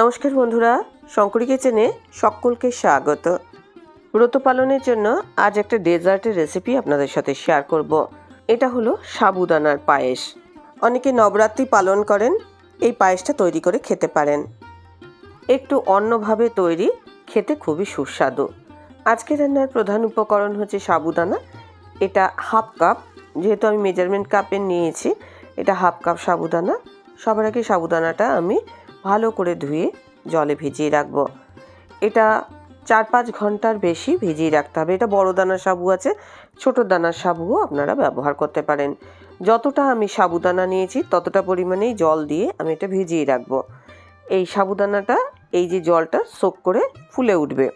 নমস্কার বন্ধুরা, শঙ্করী কিচেনে সকলকে স্বাগত। ব্রত পালনের জন্য আজ একটা ডেজার্টের রেসিপি আপনাদের সাথে শেয়ার করব। এটা হলো সাবুদানার পায়েস। অনেকে নবরাত্রি পালন করেন, এই পায়েসটা তৈরি করে খেতে পারেন। একটু অন্যভাবে তৈরি, খেতে খুবই সুস্বাদু। আজকে রান্নার প্রধান উপকরণ হচ্ছে সাবুদানা। এটা হাফ কাপ যেহেতু আমি মেজারমেন্ট কাপে নিয়েছি, এটা হাফ কাপ সাবুদানা। সবার আগে সাবুদানাটা আমি ভালো করে ধুয়ে জলে ভিজিয়ে রাখব। এটা চার পাঁচ ঘণ্টার বেশি ভিজিয়ে রাখতে হবে। এটা বড় দানার সাবু আছে, ছোট দানার সাবুও আপনারা ব্যবহার করতে পারেন। যতটা আমি সাবুদানা নিয়েছি, ততটা পরিমাণেই জল দিয়ে আমি এটা ভিজিয়ে রাখব। এই সাবুদানাটা এই যে জলটা সোক করে ফুলে উঠবে।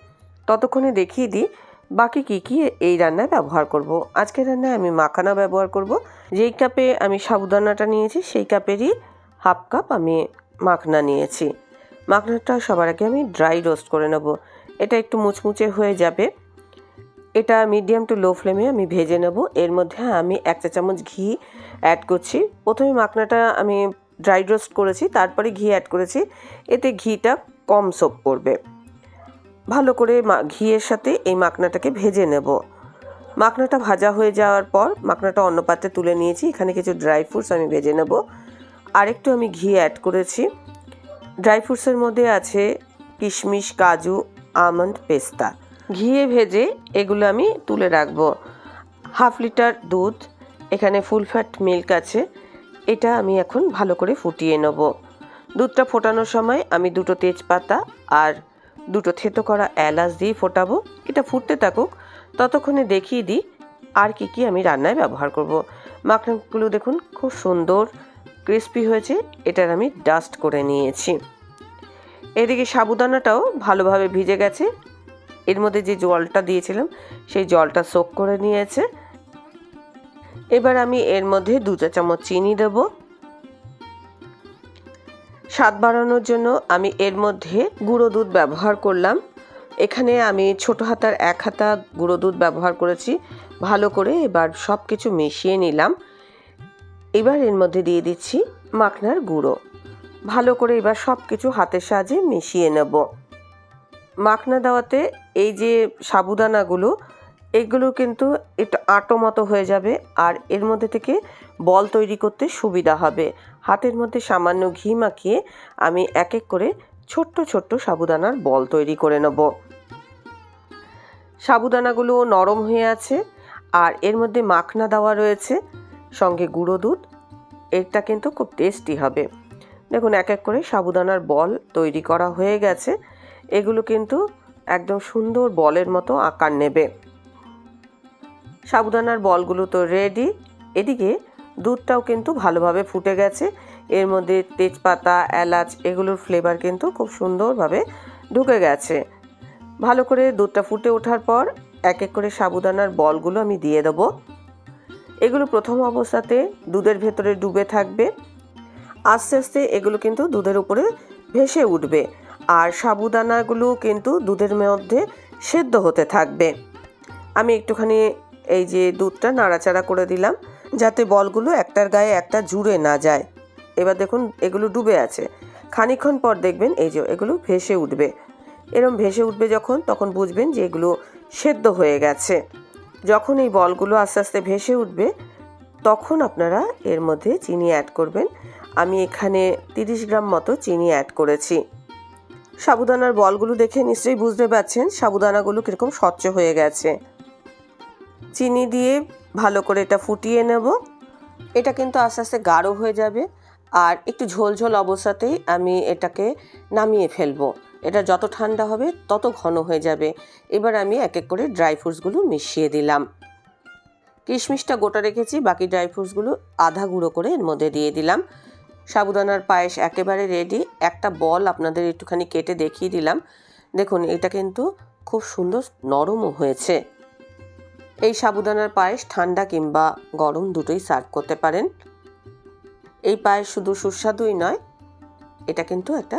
ততক্ষণে দেখিয়ে দিই, বাকি কী কী এই রান্নায় ব্যবহার করব। আজকের রান্নায় আমি মাখানা ব্যবহার করব। যেই কাপে আমি সাবুদানাটা নিয়েছি, সেই কাপেরই হাফ কাপ আমি মাখনা নিয়েছি। মাখনাটা সবার আগে আমি ড্রাই রোস্ট করে নেব। এটা একটু মুচমুচে হয়ে যাবে। এটা মিডিয়াম টু লো ফ্লেমে আমি ভেজে নেব। এর মধ্যে আমি এক চা চামচ ঘি অ্যাড করছি। প্রথমে মাখনাটা আমি ড্রাই রোস্ট করেছি, তারপরে ঘি অ্যাড করেছি। এতে ঘিটা কম সোপ করবে। ভালো করে ঘিয়ের সাথে এই মাখনাটাকে ভেজে নেব। মাখনাটা ভাজা হয়ে যাওয়ার পর মাখনাটা অন্য পাত্রে তুলে নিয়েছি। এখানে কিছু ড্রাই ফ্রুটস আমি ভেজে নেব। আরেকটু আমি ঘি অ্যাড করেছি। ড্রাই ফ্রুটসের মধ্যে আছে কিশমিশ, কাজু আমন্ড পেস্তা। ঘিয়ে ভেজে এগুলো আমি তুলে রাখব। হাফ লিটার দুধ, এখানে ফুল ফ্যাট মিল্ক আছে। এটা আমি এখন ভালো করে ফুটিয়ে নেব। দুধটা ফোটানোর সময় আমি দুটো তেজপাতা আর দুটো থেতো করা এলাচ দিয়ে ফোটাবো। এটা ফুটতে থাকুক, ততক্ষণে দেখিয়ে দিই আর কি কি আমি রান্নায় ব্যবহার করব। মাখনাগুলো দেখুন, খুব সুন্দর। ক্রিস্পি হয়েছে, এটার আমি ডাস্ট করে নিয়েছি। এদিকে সাবুদানাটাও ভালোভাবে ভিজে গেছে। এর মধ্যে যে জলটা দিয়েছিলাম, সেই জলটা সোক করে নিয়েছে। এবার আমি এর মধ্যে দু চা চামচ চিনি দেব। স্বাদ বাড়ানোর জন্য আমি এর মধ্যে গুঁড়ো দুধ ব্যবহার করলাম। এখানে আমি ছোট হাতার এক হাতা গুঁড়ো দুধ ব্যবহার করেছি। ভালো করে এবার সব কিছু মিশিয়ে নিলাম। এবার এর মধ্যে দিয়ে দিচ্ছি মাখনার গুঁড়ো। ভালো করে এবার সব কিছু হাতের সাহায্যে মিশিয়ে নেব। মাখনা দেওয়াতে এই যে সাবুদানাগুলো, এগুলো কিন্তু একটু আটো মতো হয়ে যাবে আর এর মধ্যে থেকে বল তৈরি করতে সুবিধা হবে। হাতের মধ্যে সামান্য ঘি মাখিয়ে আমি এক এক করে ছোট্ট ছোট্ট সাবুদানার বল তৈরি করে নেব। সাবুদানাগুলো নরম হয়ে আছে আর এর মধ্যে মাখনা দেওয়া রয়েছে। সঙ্গে গুঁড়ো দুধ। এটা কিন্তু খুব টেস্টি হবে। দেখুন এক এক করে সাবুদানার বল তৈরি করা হয়ে গেছে। এগুলো কিন্তু একদম সুন্দর বলের মতো আকার নেবে। সাবুদানার বলগুলো তো রেডি এদিকে দুধটাও কিন্তু ভালোভাবে ফুটে গেছে। এর মধ্যে তেজপাতা, এলাচ এগুলোর ফ্লেভার কিন্তু খুব সুন্দরভাবে ঢুকে গেছে। ভালো করে দুধটা ফুটে ওঠার পর এক এক করে সাবুদানার বলগুলো আমি দিয়ে দেবো। এগুলো প্রথম অবস্থাতে দুধের ভেতরে ডুবে থাকবে। আস্তে আস্তে এগুলো কিন্তু দুধের উপরে ভেসে উঠবে আর সাবুদানাগুলো কিন্তু দুধের মধ্যে সেদ্ধ হতে থাকবে। আমি একটুখানি এই যে দুধটা নাড়াচাড়া করে দিলাম যাতে বলগুলো একটার গায়ে একটা জুড়ে না যায়। এবার দেখুন এগুলো ডুবে আছে। খানিকক্ষণ পর দেখবেন এই যে এগুলো ভেসে উঠবে। এরম ভেসে উঠবে যখন, তখন বুঝবেন যে এগুলো সেদ্ধ হয়ে গেছে। যখন এই বলগুলো আস্তে আস্তে ভেসে উঠবে, তখন আপনারা এর মধ্যে চিনি অ্যাড করবেন। আমি এখানে তিরিশ গ্রাম মতো চিনি অ্যাড করেছি। সাবুদানার বলগুলো দেখে নিশ্চয়ই বুঝতে পারছেন সাবুদানাগুলো কীরকম স্বচ্ছ হয়ে গেছে। চিনি দিয়ে ভালো করে এটা ফুটিয়ে নেব। এটা কিন্তু আস্তে আস্তে গাঢ় হয়ে যাবে। আর একটু ঝোলঝোল অবস্থাতেই আমি এটাকে নামিয়ে ফেলব। এটা যত ঠান্ডা হবে, তত ঘন হয়ে যাবে। এবার আমি এক এক করে ড্রাই ফ্রুটসগুলো মিশিয়ে দিলাম। কিশমিশটা গোটা রেখেছি, বাকি ড্রাই ফ্রুটসগুলো আধা গুঁড়ো করে এর মধ্যে দিয়ে দিলাম। সাবুদানার পায়েস একেবারে রেডি একটা বল আপনাদের একটুখানি কেটে দেখিয়ে দিলাম। দেখুন, এটা কিন্তু খুব সুন্দর নরমও হয়েছে। এই সাবুদানার পায়েস ঠান্ডা কিংবা গরম দুটোই সার্ভ করতে পারেন। এই পায়েস শুধু সুস্বাদুই নয়, এটা কিন্তু একটা